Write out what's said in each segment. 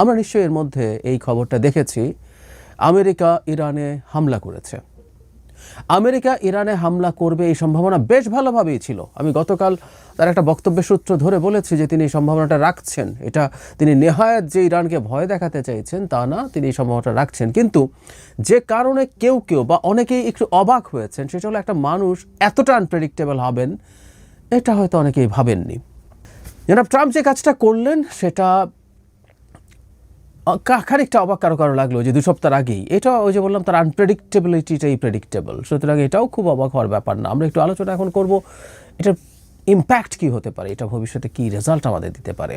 আমরা নিশ্চয়ই এর মধ্যে এই খবরটা দেখেছি। আমেরিকা ইরানে হামলা করেছে। আমেরিকা ইরানে হামলা করবে এই সম্ভাবনা বেশ ভালোভাবেই ছিল। আমি গতকাল তার একটা বক্তব্যের সূত্র ধরে বলেছি যে তিনি এই সম্ভাবনাটা রাখছেন। এটা তিনি নেহায়াত যে ইরানকে ভয় দেখাতে চাইছেন, তা না, তিনি এই সম্ভাবনাটা রাখছেন। কিন্তু যে কারণে কেউ কেউ বা অনেকেই একটু অবাক হয়েছেন সেটা হলো একটা মানুষ এতটা আনপ্রেডিক্টেবল হবেন, এটা হয়তো অনেকেই ভাবেননি। জনাব ট্রাম্প যে কাজটা করলেন, সেটা খানিকটা অবাক কারও কারও লাগল যে দু সপ্তাহ আগেই। এটা ওই যে বললাম তার আনপ্রেডিক্টেবিলিটিটাই প্রেডিক্টেবল সুতরাং এটাও খুব অবাক হওয়ার ব্যাপার না। আমরা একটু আলোচনা এখন করব এটার ইম্প্যাক্ট কি হতে পারে, এটা ভবিষ্যতে কি রেজাল্ট আমাদের দিতে পারে।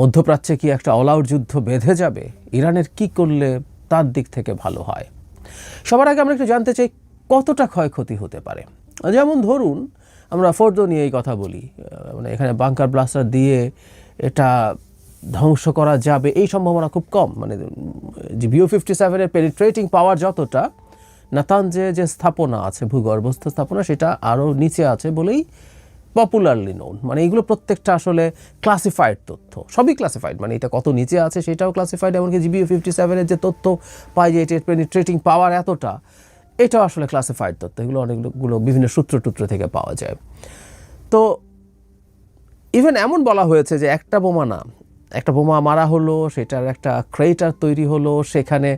মধ্যপ্রাচ্যে কি একটা অল আউট যুদ্ধ বেঁধে যাবে? ইরানের কি করলে তার দিক থেকে ভালো হয়? সবার আগে আমরা একটু জানতে চাই, কতটা ক্ষয়ক্ষতি হতে পারে? যেমন ধরুন, আমরা ফোর্দো নিয়ে এই কথা বলি। মানে এখানে বাংকার ব্লাস্টার দিয়ে এটা ধ্বংস করা যাবে। এই সম্ভাবনা খুব কম। মানে যে বিও ফিফটি সেভেনের পেনিট্রেটিং পাওয়ার যতটা নাতানজে যে যে স্থাপনা আছে, ভূগর্ভস্থ স্থাপনা, সেটা আরও নিচে আছে বলেই পপুলারলি নোন মানে এগুলো প্রত্যেকটা আসলে ক্লাসিফাইড তথ্য। সবই ক্লাসিফাইড মানে এটা কত নিচে আছে সেটাও ক্লাসিফাইড এমনকি জিবিও ফিফটি সেভেনের যে তথ্য পাই যে এটার পেনিট্রেটিং পাওয়ার এতটা, এটাও আসলে ক্লাসিফাইড তথ্য। এগুলো অনেকগুলো বিভিন্ন সূত্র টুত্র থেকে পাওয়া যায়। তো ইভেন এমন বলা হয়েছে যে একটা বোমা না একটা বোমা মারা হলো, সেটার একটা ক্রেটার তৈরি হলো, সেখানে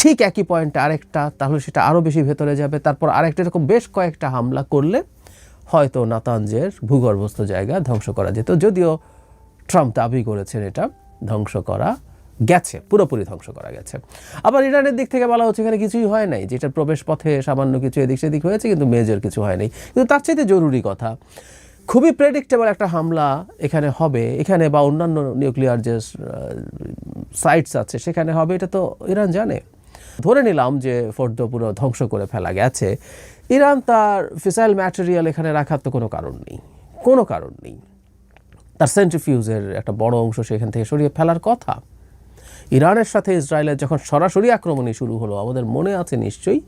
ঠিক একই পয়েন্টে আরেকটা, তাহলে সেটা আরও বেশি ভেতরে যাবে। তারপর আরেকটা এরকম বেশ কয়েকটা হামলা করলে হয়তো নাতানজের ভূগর্ভস্থ জায়গা ধ্বংস করা যেত। যদিও ট্রাম্প দাবি করেছেন এটা, ধ্বংস করা গেছে, পুরোপুরি ধ্বংস করা গেছে। আবার ইরানের দিক থেকে বলা হচ্ছে এখানে কিছুই হয় নাই, যেটার প্রবেশ পথে সামান্য কিছু এদিক সেদিক হয়েছে, কিন্তু মেজর কিছু হয়নি কিন্তু তার চাইতে জরুরি কথা খুবই প্রেডিক্টেবল একটা হামলা এখানে হবে। এখানে বা অন্যান্য নিউক্লিয়ার যে সাইটস আছে, সেখানে হবে, এটা তো ইরান জানে। ধরে নিলাম যে ফোর্দ পুরো ধ্বংস করে ফেলা গেছে। ইরান তার ফিসাইল ম্যাটেরিয়াল এখানে রাখার তো কোনো কারণ নেই। কোনো কারণ নেই। তার সেন্ট্রিফিউজের একটা বড় অংশ সেখান থেকে সরিয়ে ফেলার কথা। ইরানের সাথে ইসরায়েলের যখন সরাসরি আক্রমণই শুরু হলো, আমাদের মনে আছে নিশ্চয়ই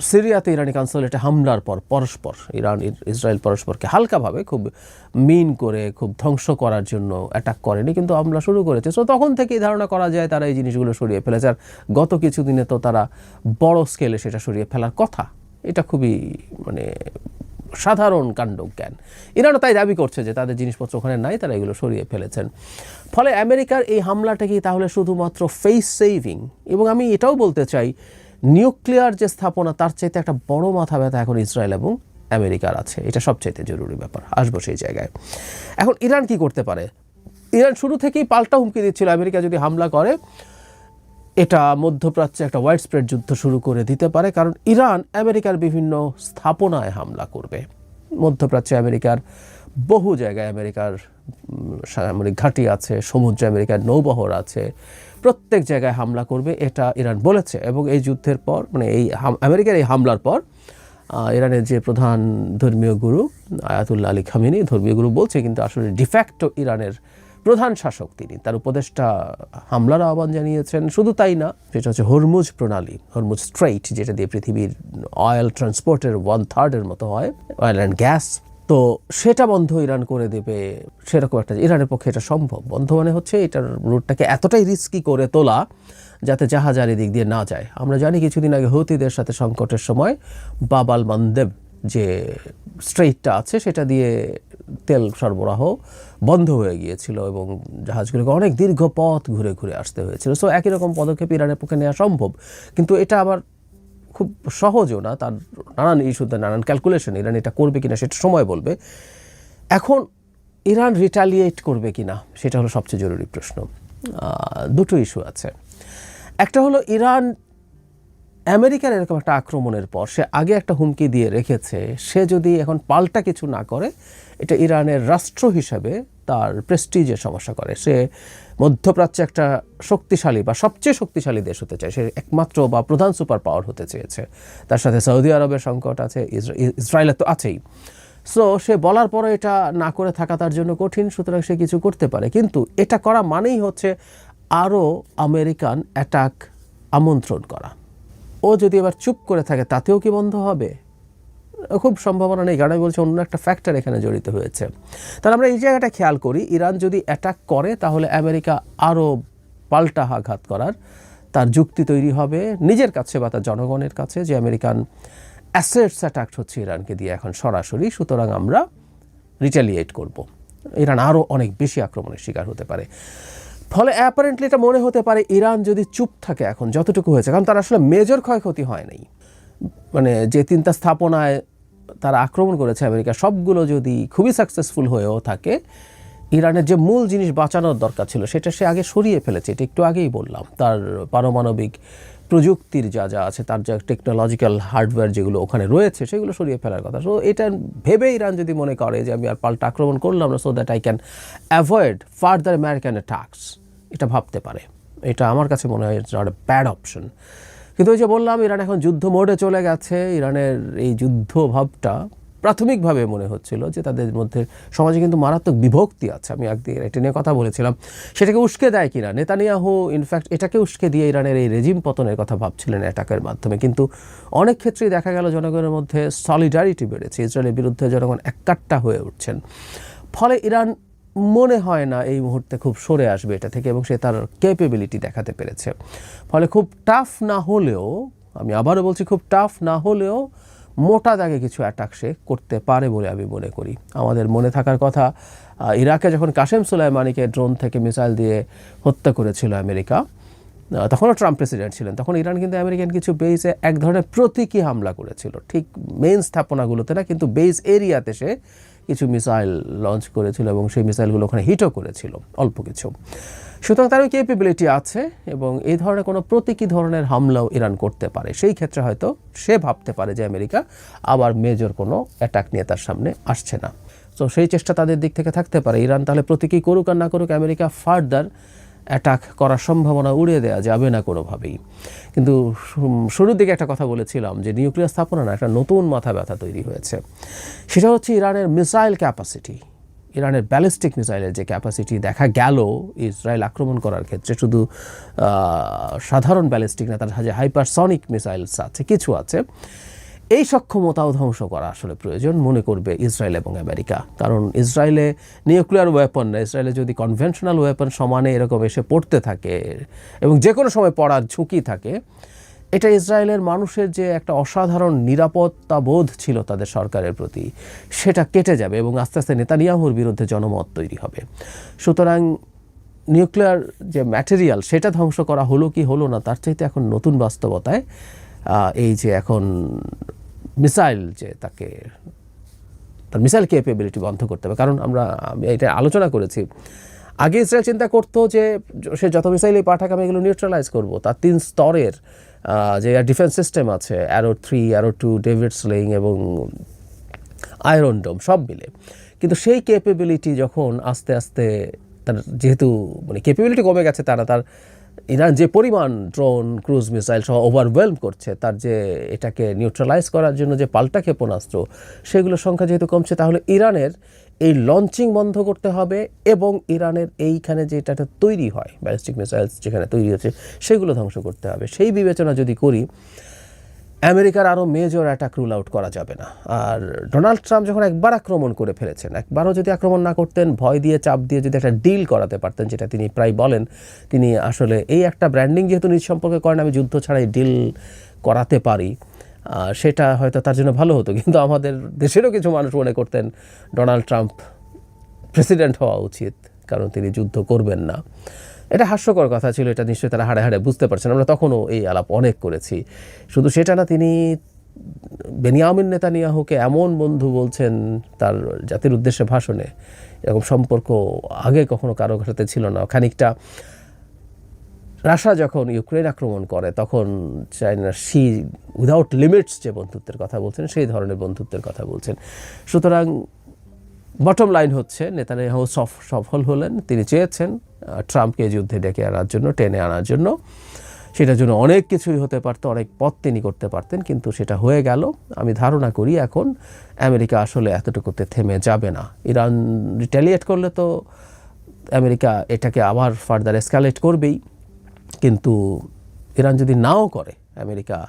সিরিয়াতে ইরানি কনসুলেটে হামলার পর পরস্পর, ইরান, ইর- ইসরায়েল পরস্পরকে হালকাভাবে খুব মিন করে, খুব ধ্বংস করার জন্য অ্যাটাক করেনি, কিন্তু হামলা শুরু করেছে। সো তখন থেকেই ধারণা করা যায় তারা এই জিনিসগুলো সরিয়ে ফেলেছে। আর গত কিছুদিনে তো তারা বড় স্কেলে সেটা সরিয়ে ফেলার কথা। এটা খুবই মানে সাধারণ কাণ্ডজ্ঞান ইরানও তাই দাবি করছে যে তাদের জিনিসপত্র ওখানে নাই, তারা এগুলো সরিয়ে ফেলেছেন। ফলে আমেরিকার এই হামলাটা কি তাহলে শুধুমাত্র ফেস সেভিং এবং আমি এটাও বলতে চাই নিউক্লিয়ার যে স্থাপনা, তার চাইতে একটা বড় মাথা ব্যথা এখন ইসরায়েল এবং আমেরিকার আছে। এটা সবচাইতে জরুরি ব্যাপার। আসব সেই জায়গায়। এখন ইরান কি করতে পারে? ইরান শুরু থেকেই পাল্টা হুমকি দিচ্ছিল। আমেরিকা যদি হামলা করে, এটা মধ্যপ্রাচ্যে একটা ওয়াইড স্প্রেড যুদ্ধ শুরু করে দিতে পারে। কারণ ইরান আমেরিকার বিভিন্ন স্থাপনায় হামলা করবে। মধ্যপ্রাচ্যে আমেরিকার বহু জায়গায় আমেরিকার সামরিক ঘাঁটি আছে, সমুদ্রে আমেরিকার নৌবহর আছে, প্রত্যেক জায়গায় হামলা করবে এটা ইরান বলেছে এবং এই যুদ্ধের পর মানে এই আমেরিকার এই হামলার পর ইরানের যে প্রধান ধর্মীয় গুরু, আয়াতুল্লাহ আলী খামিনি, ধর্মীয় গুরু বলছে কিন্তু আসলে ডিফ্যাক্টো ইরানের প্রধান শাসক তিনি। তার উপদেষ্টা হামলার আহ্বান জানিয়েছেন। শুধু তাই না, সেটা হচ্ছে হরমুজ প্রণালী, হরমুজ স্ট্রেইট যেটা দিয়ে পৃথিবীর অয়েল ট্রান্সপোর্টের ওয়ান থার্ডের মতো হয় অয়েল অ্যান্ড গ্যাস তো সেটা বন্ধ ইরান করে দেবে, সেরকম একটা ইরানের পক্ষে এটা সম্ভব। বন্ধ মানে হচ্ছে এটার রুটটাকে এতটাই রিস্কি করে তোলা যাতে জাহাজ আর এদিক দিয়ে না যায়। আমরা জানি কিছুদিন আগে হৌতিদের সাথে সংকটের সময় বাবাল মানদেব যে স্ট্রেইটটা আছে, সেটা দিয়ে তেল সরবরাহ বন্ধ হয়ে গিয়েছিল এবং জাহাজগুলোকে অনেক দীর্ঘ পথ ঘুরে ঘুরে আসতে হয়েছিল। সো একই রকম পদক্ষেপ ইরানের পক্ষে নেওয়া সম্ভব। কিন্তু এটা আবার খুব সহজও না, তার নানান ইস্যুতে নানান ক্যালকুলেশন ইরান এটা করবে কিনা সেটা সময় বলবে। এখন ইরান রিটালিয়েট করবে কিনা, সেটা হলো সবচেয়ে জরুরি প্রশ্ন। দুটো ইস্যু আছে। একটা হলো ইরান, আমেরিকার এরকম একটা আক্রমণের পর, সে আগে একটা হুমকি দিয়ে রেখেছে, সে যদি এখন পাল্টা কিছু না করে, এটা ইরানের রাষ্ট্র হিসাবে তার প্রেস্টিজের সমস্যা করে। সে মধ্যপ্রাচ্যে একটা শক্তিশালী বা সবচেয়ে শক্তিশালী দেশ হতে চায়। সে একমাত্র বা প্রধান সুপার পাওয়ার হতে চেয়েছে। তার সাথে সৌদি আরবের সংকট আছে ইসরায়েলের তো আছেই। সো সে বলার পরে এটা না করে থাকা তার জন্য কঠিন, সুতরাং সে কিছু করতে পারে। কিন্তু এটা করা মানেই হচ্ছে আরও আমেরিকান অ্যাটাক আমন্ত্রণ করা। ও যদি এবার চুপ করে থাকে, তাতেও কি বন্ধ হবে? খুব সম্ভাবনা নেই, কারণ আমি বলছি অন্য একটা ফ্যাক্টর এখানে জড়িত হয়েছে। তাহলে আমরা এই জায়গাটা খেয়াল করি, ইরান যদি অ্যাটাক করে, তাহলে আমেরিকা আরও পাল্টা আঘাত করার তার যুক্তি তৈরি হবে নিজের কাছে বা তার জনগণের কাছে যে আমেরিকান অ্যাসেটস অ্যাটাক হচ্ছে ইরানকে দিয়ে এখন সরাসরি। সুতরাং আমরা রিটালিয়েট করব। ইরান আরও অনেক বেশি আক্রমণের শিকার হতে পারে। ফলে অ্যাপারেন্টলি এটা মনে হতে পারে ইরান যদি চুপ থাকে এখন, যতটুকু হয়েছে, কারণ তার আসলে মেজর ক্ষয়ক্ষতি হয় নাই। মানে যে তিনটা স্থাপনায় তারা আক্রমণ করেছে আমেরিকা। সবগুলো যদি খুবই সাকসেসফুল হয়েও থাকে, ইরানের যে মূল জিনিস বাঁচানোর দরকার ছিল, সেটা সে আগে সরিয়ে ফেলেছে। এটা একটু আগেই বললাম। তার পারমাণবিক প্রযুক্তির যা যা আছে, তার যা টেকনোলজিক্যাল হার্ডওয়্যার যেগুলো ওখানে রয়েছে, সেগুলো সরিয়ে ফেলার কথা। সো এটা ভেবে ইরান যদি মনে করে যে আমি আর পাল্টা আক্রমণ করলাম না so that I can avoid further American attacks এটা ভাবতে পারে। এটা আমার কাছে মনে হয় it's not a bad option কিন্তু ওই যে বললাম, ইরান এখন যুদ্ধ মোডে চলে গেছে। ইরানের এই যুদ্ধ ভাবটা প্রাথমিকভাবে মনে হচ্ছিল যে তাদের মধ্যে সমাজে কিন্তু মারাত্মক বিভক্তি আছে। আমি একদিন এটা নিয়ে কথা বলেছিলাম। সেটাকে উস্কে দেয় কিনা? নেতানিয়াহু ইনফ্যাক্ট এটাকে উস্কে দিয়ে ইরানের এই রেজিম পতনের কথা ভাবছিলেন অ্যাটাকের মাধ্যমে। কিন্তু অনেক ক্ষেত্রেই দেখা গেল জনগণের মধ্যে সলিডারিটি বেড়েছে। ইসরায়েলের বিরুদ্ধে জনগণ একাট্টা হয়ে উঠছেন। ফলে ইরান মনে হয় না এই মুহূর্তে খুব সরে আসবে এটা থেকে এবং সে তার ক্যাপেবিলিটি দেখাতে পেরেছে। ফলে খুব টাফ না হলেও, আমি আবারও বলছি খুব টাফ না হলেও মোটা দাগে কিছু অ্যাটাক সে করতে পারে বলে আমি মনে করি। আমাদের মনে থাকার কথা ইরাকে যখন কাশেম সুলাইমানিকে ড্রোন থেকে মিসাইল দিয়ে হত্যা করেছিল আমেরিকা তখনও ট্রাম্প প্রেসিডেন্ট ছিলেন। তখন ইরান কিন্তু আমেরিকান কিছু বেইসে এক ধরনের প্রতীকী হামলা করেছিল। ঠিক মেইন স্থাপনাগুলোতে না, কিন্তু বেইস এরিয়াতে সে কিছু মিসাইল লঞ্চ করেছিল এবং সেই মিসাইলগুলো ওখানে হিটও করেছিল, অল্প কিছু। সুতরাং তার ওই ক্যাপেবিলিটি আছে এবং এই ধরনের কোনো প্রতীকী ধরনের হামলাও ইরান করতে পারে। সেই ক্ষেত্রে হয়তো সে ভাবতে পারে যে আমেরিকা আবার মেজর কোনো অ্যাটাক নিয়ে তার সামনে আসছে না। তো সেই চেষ্টা তাদের দিক থেকে থাকতে পারে। ইরান তাহলে প্রতীকী করুক আর না করুক, আমেরিকা ফার্দার অ্যাটাক করার সম্ভাবনা উড়িয়ে দেওয়া যাবে না কোনোভাবেই। কিন্তু শুরুর দিকে একটা কথা বলেছিলাম যে নিউক্লিয়ার স্থাপনা না, একটা নতুন মাথা ব্যথা তৈরি হয়েছে। সেটা হচ্ছে ইরানের মিসাইল ক্যাপাসিটি ইরানের ব্যালিস্টিক মিসাইলের যে ক্যাপাসিটি দেখা গেল, ইসরায়েল আক্রমণ করার ক্ষেত্রে শুধু সাধারণ ব্যালিস্টিক না, তার যে হাইপারসনিক মিসাইলস আছে, কিছু আছে। এই সক্ষমতাও ধ্বংস করা আসলে প্রয়োজন, মনে করবে ইসরায়েল এবং আমেরিকা। কারণ ইসরায়েলে নিউক্লিয়ার ওয়েপন না, ইসরায়েলে যদি কনভেনশনাল ওয়েপন সমানে এরকম এসে পড়তে থাকে এবং যে কোনো সময় পড়ার ঝুঁকি থাকে, এটা ইসরায়েলের মানুষের যে একটা অসাধারণ নিরাপত্তা বোধ ছিল তাদের সরকারের প্রতি, সেটা কেটে যাবে এবং আস্তে আস্তে নেতানিয়াহুর বিরুদ্ধে জনমত তৈরি হবে। সুতরাং নিউক্লিয়ার যে ম্যাটেরিয়াল সেটা ধ্বংস করা হলো কি হলো না, তার চাইতে এখন নতুন বাস্তবতায় এই যে এখন মিসাইল যে তাকে, তার মিসাইল ক্যাপেবিলিটি বন্ধ করতে হবে। কারণ আমরা, আমি এটা আলোচনা করেছি। আগে ইসরায়েল চিন্তা করতো যে সে যত মিসাইলই পাঠাক, আমি এগুলো নিউট্রালাইজ করব। তার তিন স্তরের যে ডিফেন্স সিস্টেম আছে Arrow three Arrow two David sling এবং আয়রন ডোম সব মিলে। কিন্তু সেই ক্যাপেবিলিটি যখন আস্তে আস্তে তার যেহেতু মানে ক্যাপেবিলিটি কমে গেছে, তারা তার ইরান যে পরিমাণ ড্রোন, ক্রুজ মিসাইল সহ ওভারওয়েলম করছে, তার যে এটাকে নিউট্রালাইজ করার জন্য যে পাল্টা ক্ষেপণাস্ত্র সেগুলোর সংখ্যা যেহেতু কমছে, তাহলে ইরানের এই লঞ্চিং বন্ধ করতে হবে এবং ইরানের এইখানে যে এটা তৈরি হয় ব্যালিস্টিক মিসাইলস যেখানে তৈরি হচ্ছে, সেগুলো ধ্বংস করতে হবে। সেই বিবেচনা যদি করি আমেরিকার আরও মেজর অ্যাটাক রুল আউট করা যাবে না। আর ডোনাল্ড ট্রাম্প যখন একবার আক্রমণ করে ফেলেছেন, একবারও যদি আক্রমণ না করতেন, ভয় দিয়ে, চাপ দিয়ে যদি একটা ডিল করাতে পারতেন, যেটা তিনি প্রায় বলেন, তিনি আসলে এই একটা ব্র্যান্ডিং যেহেতু নিজ সম্পর্কে করেন, আমি যুদ্ধ ছাড়াই ডিল করাতে পারি। সেটা হয়তো তার জন্য ভালো হতো, কিন্তু আমাদের দেশেরও কিছু মানুষ মনে করতেন ডোনাল্ড ট্রাম্প প্রেসিডেন্ট হওয়া উচিত, কারণ তিনি যুদ্ধ করবেন না। এটা হাস্যকর কথা ছিল, এটা নিশ্চয়ই তারা হাড়ে হাড়ে বুঝতে পারছেন। আমরা তখনও এই আলাপ অনেক করেছি। শুধু সেটা না, তিনি বেনিয়ামিন নেতানিয়াহুকে এমন বন্ধু বলছেন তার জাতির উদ্দেশ্যে ভাষণে, এরকম সম্পর্ক আগে কখনো কারও সাথে ছিল না। খানিকটা রাশা যখন ইউক্রেন আক্রমণ করে, তখন চায়না সি উইদাউট লিমিটস যে বন্ধুত্বের কথা বলছেন, সেই ধরনের বন্ধুত্বের কথা বলছেন। সুতরাং বটম লাইন হচ্ছে, নেতানিয়াহু সফ- সফল হলেন। তিনি চেয়েছেন ট্রাম্পকে যুদ্ধে ডেকে আনার জন্য, টেনে আনার জন্য। সেটার জন্য অনেক কিছুই হতে পারতো, অনেক পথ তিনি করতে পারতেন, কিন্তু সেটা হয়ে গেল। আমি ধারণা করি এখন, আমেরিকা আসলে এতটুকুতে থেমে যাবে না। ইরান রিটালিয়েট করলে তো আমেরিকা এটাকে আবার ফার্দার এসকালেট করবেই। কিন্তু ইরান যদি নাও করে, আমেরিকা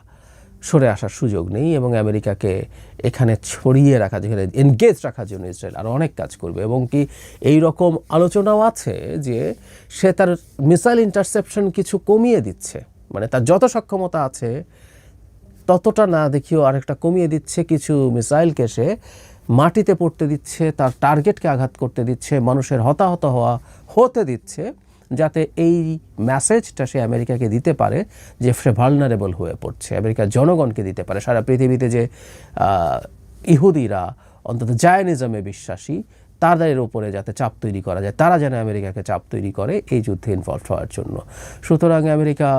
সরে আসার সুযোগ নেই এবং আমেরিকাকে এখানে ছড়িয়ে রাখা, যেখানে এনগেজ রাখার জন্য ইসরায়েল আরও অনেক কাজ করবে এবং কি এই রকম আলোচনাও আছে যে সে তার মিসাইল ইন্টারসেপশন কিছু কমিয়ে দিচ্ছে। মানে তার যত সক্ষমতা আছে, ততটা না দেখিও আরেকটা কমিয়ে দিচ্ছে। কিছু মিসাইলকে সে মাটিতে পড়তে দিচ্ছে, তার টার্গেটকে আঘাত করতে দিচ্ছে, মানুষের হতাহত হওয়া হতে দিচ্ছে। যাতে এই মেসেজটা সে আমেরিকাকে দিতে পারে যে সে ভালনারেবল হয়ে পড়ছে। আমেরিকার জনগণকে দিতে পারে। সারা পৃথিবীতে যে ইহুদিরা, অন্তত জায়নিজমে বিশ্বাসী তাদের উপরে যাতে চাপ তৈরি করা যায়, তারা যেন আমেরিকাকে চাপ তৈরি করে এই যুদ্ধে ইনভলভ হওয়ার জন্য। সুতরাং আমেরিকা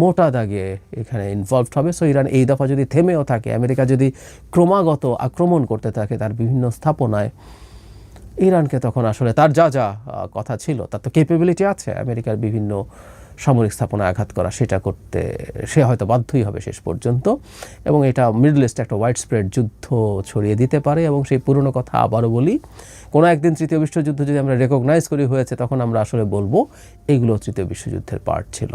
মোটা দাগে এখানে ইনভলভ হবে। সো ইরান এই দফা যদি থেমেও থাকে, আমেরিকা যদি ক্রমাগত আক্রমণ করতে থাকে, তার বিভিন্ন স্থাপনায় ইরানকে তখন আসলে তার যা যা কথা ছিল, তার তো ক্যাপেবিলিটি আছে, আমেরিকার বিভিন্ন সামরিক স্থাপনায় আঘাত করা, সেটা করতে সে হয়তো বাধ্যই হবে শেষ পর্যন্ত। এবং এটা মিডল ইস্টে একটা ওয়াইড স্প্রেড যুদ্ধ ছড়িয়ে দিতে পারে, এবং সেই পুরনো কথা আবারও বলি, কোনো একদিন তৃতীয় বিশ্বযুদ্ধ যদি আমরা রেকগনাইজ করি হয়েছে, তখন আমরা আসলে বলব, এগুলো তৃতীয় বিশ্বযুদ্ধের পার্ট ছিল।